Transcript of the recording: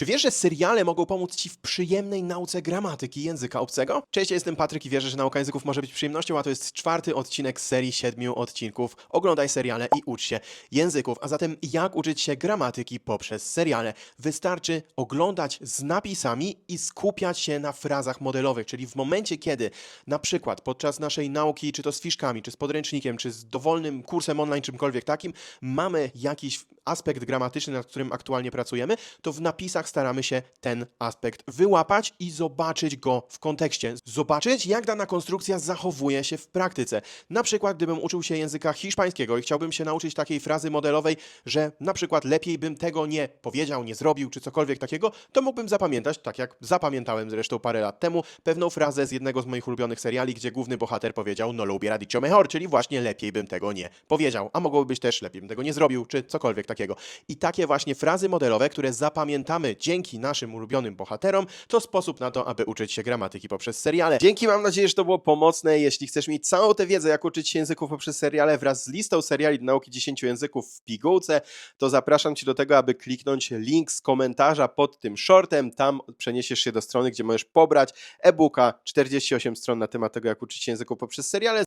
Czy wiesz, że seriale mogą pomóc Ci w przyjemnej nauce gramatyki języka obcego? Cześć, ja jestem Patryk i wierzę, że nauka języków może być przyjemnością, a to jest czwarty odcinek serii siedmiu odcinków. Oglądaj seriale i ucz się języków. A zatem jak uczyć się gramatyki poprzez seriale? Wystarczy oglądać z napisami i skupiać się na frazach modelowych, czyli w momencie, kiedy na przykład podczas naszej nauki, czy to z fiszkami, czy z podręcznikiem, czy z dowolnym kursem online, czymkolwiek takim, mamy jakiś aspekt gramatyczny, nad którym aktualnie pracujemy, to w napisach staramy się ten aspekt wyłapać i zobaczyć go w kontekście. Zobaczyć, jak dana konstrukcja zachowuje się w praktyce. Na przykład, gdybym uczył się języka hiszpańskiego i chciałbym się nauczyć takiej frazy modelowej, że na przykład lepiej bym tego nie powiedział, nie zrobił, czy cokolwiek takiego, to mógłbym zapamiętać, tak jak zapamiętałem zresztą parę lat temu, pewną frazę z jednego z moich ulubionych seriali, gdzie główny bohater powiedział no lo hubiera dicho mejor, czyli właśnie lepiej bym tego nie powiedział, a mogłoby być też lepiej bym tego nie zrobił, czy cokolwiek takiego. I takie właśnie frazy modelowe, które zapamiętamy dzięki naszym ulubionym bohaterom, to sposób na to, aby uczyć się gramatyki poprzez seriale. Dzięki, mam nadzieję, że to było pomocne. Jeśli chcesz mieć całą tę wiedzę, jak uczyć się języków poprzez seriale wraz z listą seriali do nauki 10 języków w pigułce, to zapraszam Cię do tego, aby kliknąć link z komentarza pod tym shortem. Tam przeniesiesz się do strony, gdzie możesz pobrać e-booka 48 stron na temat tego, jak uczyć się języków poprzez seriale.